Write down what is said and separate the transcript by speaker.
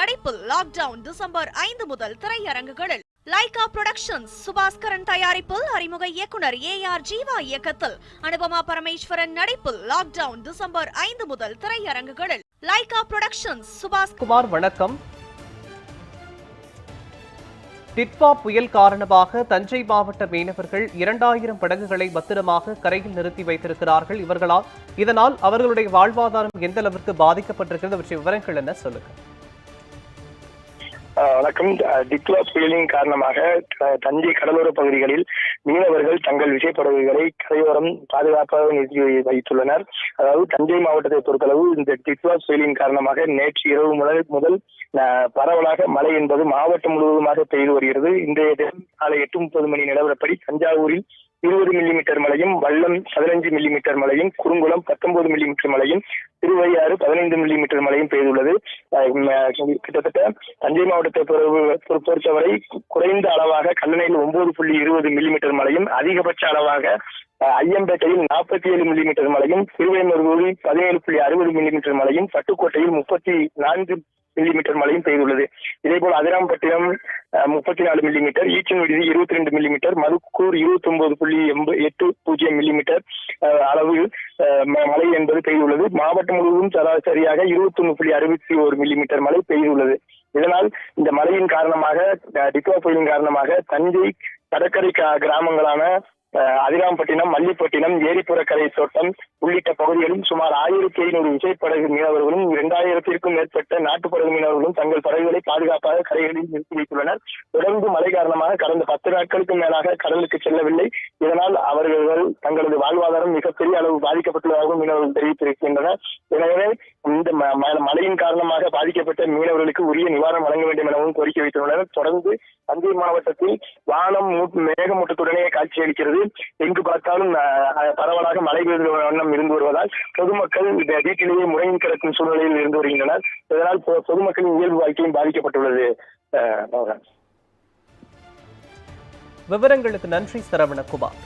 Speaker 1: நடிப்பில் lockdown December ஐந்து முதல் திரையரங்குகளில். லைகா புரொடக்ஷன்ஸ் சுபாஸ்கரன் தயாரிப்பில் அறிமுக இயக்குனர் ஏ ஆர் ஜீவா இயக்கத்தில். அனுபமா பரமேஸ்வரன் நடிப்பில் லாக்டவுன் டிசம்பர் ஐந்து முதல் திரையரங்குகளில். லைகா புரொடக்ஷன்ஸ் சுபாஸ்
Speaker 2: குமார் வணக்கம். டிட்வா புயல் காரணமாக தஞ்சை மாவட்ட மீனவர்கள் இரண்டாயிரம் படகுகளை பத்திரமாக கரையில் நிறுத்தி வைத்திருக்கிறார்கள் இவர்களால். இதனால் அவர்களுடைய வாழ்வாதாரம் எந்த அளவிற்கு பாதிக்கப்பட்டிருக்கிறது அவற்றை விவரங்கள் என்ன?
Speaker 3: சொல்லுங்கள் வணக்கம். அஹ் டிக்லா புயலின் காரணமாக தஞ்சை கடலோர பகுதிகளில் மீனவர்கள் தங்கள் விசைப்படகுகளை கரையோரம் பாதுகாப்பாக நிறுத்தி வைத்துள்ளனர். அதாவது தஞ்சை மாவட்டத்தை பொறுத்தளவு இந்த டிக்லா புயலின் காரணமாக நேற்று இரவு முதல் முதல் அஹ், பரவலாக மழை என்பது மாவட்டம் முழுவதுமாக பெய்து வருகிறது. இன்றைய தினம் காலை எட்டு முப்பது மணி நிலவரப்படி தஞ்சாவூரில் இருபது மில்லிமீட்டர் மழையும் வல்லம் பதினஞ்சு மில்லிமீட்டர் மழையும் குறுங்குளம் பத்தொன்பது மில்லிமீட்டர் மழையும் திருவையாறு பதினைந்து மில்லிமீட்டர் மழையும் பெய்துள்ளது. கிட்டத்தட்ட தஞ்சை மாவட்டத்தை பொறு- பொறு- பொறுத்தவரை குறைந்த அளவாக கல்லணையில் ஒன்பது புள்ளி இருபது மில்லிமீட்டர் மழையும் அதிகபட்ச அளவாக அஹ், ஐயம்பேட்டையில் நாற்பத்தி ஏழு மில்லிமீட்டர் மழையும் திருவைமருகூரில் பதினேழு புள்ளி அறுபது மில்லிமீட்டர் மழையும் பட்டுக்கோட்டையில் முப்பத்தி நான்கு மில்லிமீட்டர் மழையும் பெய்துள்ளது. இதேபோல் அதிராம்பட்டினம் முப்பத்தி நாலு மில்லிமீட்டர் ஈச்சங்குடி இருபத்தி ரெண்டு மில்லிமீட்டர் மதுக்கூர் இருபத்தி ஒன்பது புள்ளி எண்பது எட்டு பூஜ்ஜியம் மில்லிமீட்டர் அஹ், அளவு அஹ், மழை என்பது பெய்துள்ளது. மாவட்டம் முழுவதும் சராசரியாக இருபத்தி ஒன்று புள்ளி அறுபத்தி ஒரு மில்லிமீட்டர் மழை பெய்துள்ளது. இதனால் இந்த மழையின் காரணமாக அஹ், புயலின் காரணமாக தஞ்சை கடற்கரை கிராமங்களான அஹ், அதிராம்பட்டினம் மல்லிப்பட்டினம் ஏரிப்புறக்கரை தோட்டம் உள்ளிட்ட பகுதிகளில் சுமார் ஆயிரத்தி ஐநூறு விசைப்படகு மீனவர்களும் இரண்டாயிரத்திற்கும் மேற்பட்ட நாட்டுப்படகு மீனவர்களும் தங்கள் படகுகளை பாதுகாப்பாக கரைகளில் நிறுத்தி வைத்துள்ளனர். தொடர்ந்து மழை காரணமாக கடந்த பத்து நாட்களுக்கு மேலாக கடலுக்கு செல்லவில்லை. இதனால் அவர்கள் தங்களது வாழ்வாதாரம் மிகப்பெரிய அளவு பாதிக்கப்பட்டுள்ளதாகவும் மீனவர்கள் தெரிவித்திருக்கின்றனர். எனவே இந்த ம- ம- மழையின் காரணமாக பாதிக்கப்பட்ட மீனவர்களுக்கு உரிய நிவாரணம் வழங்க வேண்டும் எனவும் கோரிக்கை வைத்துள்ளனர். தொடர்ந்து தஞ்சை மாவட்டத்தில் வானம் மூ- மேகமூட்டத்துடனே காட்சியளிக்கிறது. எங்கு பார்த்தாலும் பரவலாக மழை பெய்து வண்ணம் இருந்து வருவதால் பொதுமக்கள் இந்த வீட்டிலேயே முறையில் கிடக்கும் சூழ்நிலையில் இருந்து வருகின்றனர். இதனால் பொதுமக்களின் இயல்பு வாழ்க்கையும் பாதிக்கப்பட்டுள்ளது
Speaker 2: விவரங்களுக்கு நன்றி சரவணகுமார்.